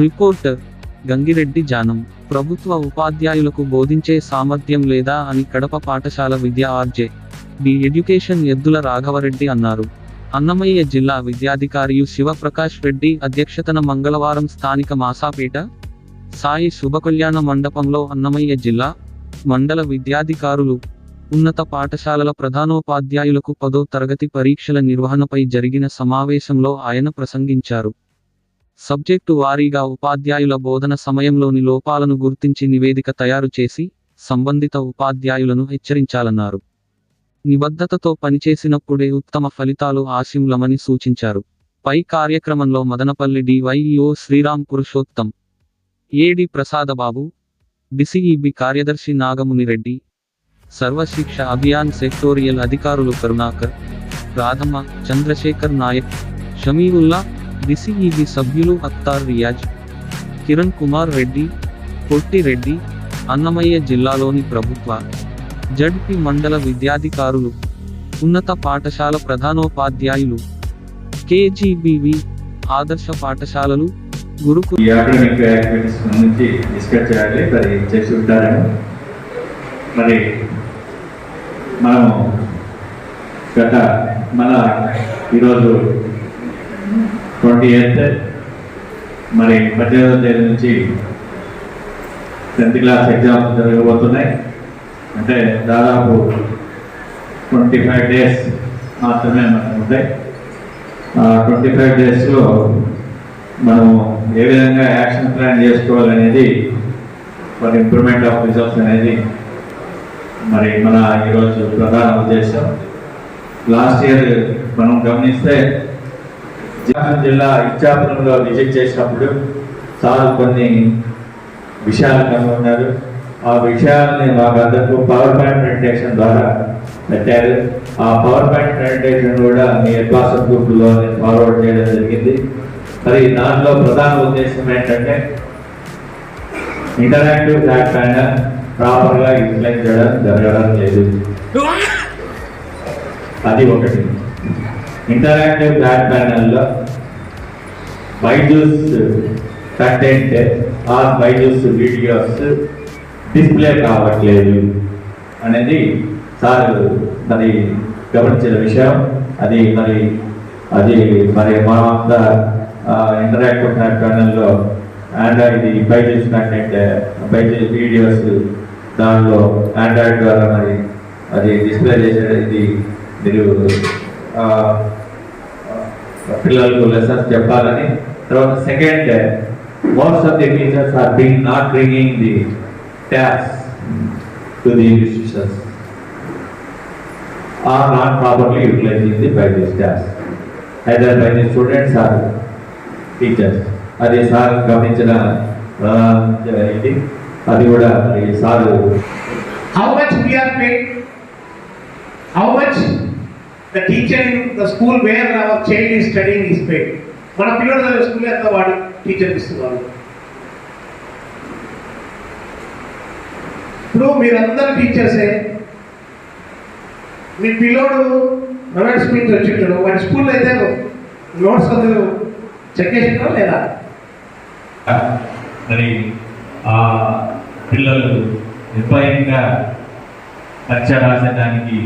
Reporter Gangireddy జానం. ప్రభుత్వ ఉపాధ్యాయులకు బోధించే సామర్థ్యం లేదా అని కడప పాఠశాల విద్య ఆర్జే. బి. ఎడ్యుకేషన్ ఎద్దుల రాఘవరెడ్డి అన్నారు. అన్నమయ్య జిల్లా విద్యాధికారియు శివప్రకాష్ రెడ్డి అధ్యక్షతన మంగళవారం స్థానిక మాసాపేట సాయి శుభకళ్యాణ మండపంలో అన్నమయ్య జిల్లా మండల విద్యాధికారులు ఉన్నత పాఠశాలల ప్రధానోపాధ్యాయులకు పదో తరగతి పరీక్షల నిర్వహణపై జరిగిన సమావేశంలో ఆయన ప్రసంగించారు. సబ్జెక్టు వారీగా ఉపాధ్యాయుల బోధన సమయంలోని లోపాలను గుర్తించి నివేదిక తయారు చేసి సంబంధిత ఉపాధ్యాయులను హెచ్చరించాలన్నారు. నిబద్ధతతో పనిచేసినప్పుడే ఉత్తమ ఫలితాలు ఆశింలమని సూచించారు. పై కార్యక్రమంలో Madanapalli DYEO Sriram Purushottam AD Prasadababu DCEB కార్యదర్శి నాగమునిరెడ్డి సర్వశిక్ష అభియాన్ సెక్టోరియల్ అధికారులు కరుణాకర్ రాధమ్మ చంద్రశేఖర్ నాయక్ షమీవుల్లా డిసిఈబి సభ్యులు అత్తార్ రియాజ్ కిరణ్ కుమార్ రెడ్డి కొట్టిరెడ్డి అన్నమయ్య జిల్లాలోని ప్రభుత్వ జడ్పి మండల విద్యాధికారులు ఉన్నత పాఠశాల ప్రధానోపాధ్యాయులు కేజీబీవి ఆదర్శ పాఠశాలలు గురుకుల గురించి డిస్కస్ చేయాలి. మరి చేసి ఉంటారని మరి మనము గత మన ఈరోజు ట్వంటీ ఎయిత్ మరి పద్దెనిమిదవ తేదీ నుంచి టెన్త్ క్లాస్ ఎగ్జామ్స్ జరగబోతున్నాయి. అంటే దాదాపు ట్వంటీ ఫైవ్ డేస్ మాత్రమే మనకు ఉంటాయి. ట్వంటీ ఫైవ్ డేస్లో మనము ఏ విధంగా యాక్షన్ ప్లాన్ చేసుకోవాలనేది ఫర్ ఇంప్రూవ్మెంట్ ఆఫ్ రిజల్ట్స్ అనేది మరి మన ఈరోజు ప్రధాన ఉద్దేశం. లాస్ట్ ఇయర్ మనం గమనిస్తే జిల్లా ఇచ్చాపురంలో విజిట్ చేసినప్పుడు సార్ కొన్ని విషయాలు కనుగొన్నారు. ఆ విషయాల్ని మాకు పవర్ పాయింట్ ప్రెజెంటేషన్ ద్వారా పెట్టారు. ఆ పవర్ పాయింట్ ప్రెజెంటేషన్ కూడా మీ అడ్వాన్స్ గ్రూప్లో ఫార్వర్డ్ చేయడం జరిగింది. మరి దాంట్లో ప్రధాన ఉద్దేశం ఏంటంటే ఇంటరాక్టివ్ క్లాస్ పైన ప్రాపర్గా యూటిలైజ్ చేయడం జరగడం లేదు. అది ఒకటి. ఇంటరాక్టివ్ బ్యాడ్ ప్యానల్లో బైజూస్ కంటెంట్ ఆ బైజూస్ వీడియోస్ డిస్ప్లే కావట్లేదు అనేది సార్ మరి గమనించిన విషయం. అది మరి అది మరి మనమంతా interactive ప్యానల్లో Android Byju's content Byju's videos దానిలో ఆండ్రాయిడ్ ద్వారా మరి అది డిస్ప్లే చేసేది మీరు పిల్లలకు లెసన్స్ చెప్పాలని. తర్వాత second most of the teachers are being not bringing the tax to the institutions or not properly utilising the by this tax either by the students or teachers అది sir గమనించిన ఇది అది కూడా sir how much we are paid how much the teacher in the school where our child is studying is paid. మన పిల్లలు చదివే school ఎంత వాడు టీచర్ ఇస్తున్నారు? ఇప్పుడు మీరందరూ టీచర్సే మీ పిల్లోడు ప్రైవేట్ స్కూల్ నుంచి వచ్చింటాడు. వాడి స్కూల్లో అయితే నోట్స్ అందరూ చెక్ చేసినా లేదా? మరి ఆ పిల్లలు నిర్భయంగా పరీక్ష రాసేదానికి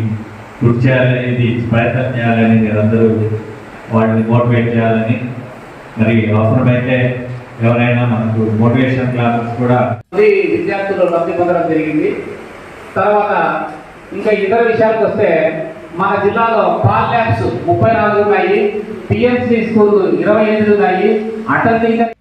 కృషి చేయాలనేది ప్రయత్నం చేయాలని మీరందరూ వాళ్ళని మోటివేట్ చేయాలని మరి అవసరమైతే ఎవరైనా మనకు మోటివేషన్ క్లాసెస్ కూడా మంది విద్యార్థులు లబ్ధి పొందడం జరిగింది. తర్వాత ఇంకా ఇతర విషయాలకు వస్తే మన జిల్లాలో పాల్ ల్యాబ్స్ ముప్పై నాలుగు ఉన్నాయి పిఎంసీ స్కూల్ ఇరవై ఎనిమిది ఉన్నాయి అటల్ టీచర్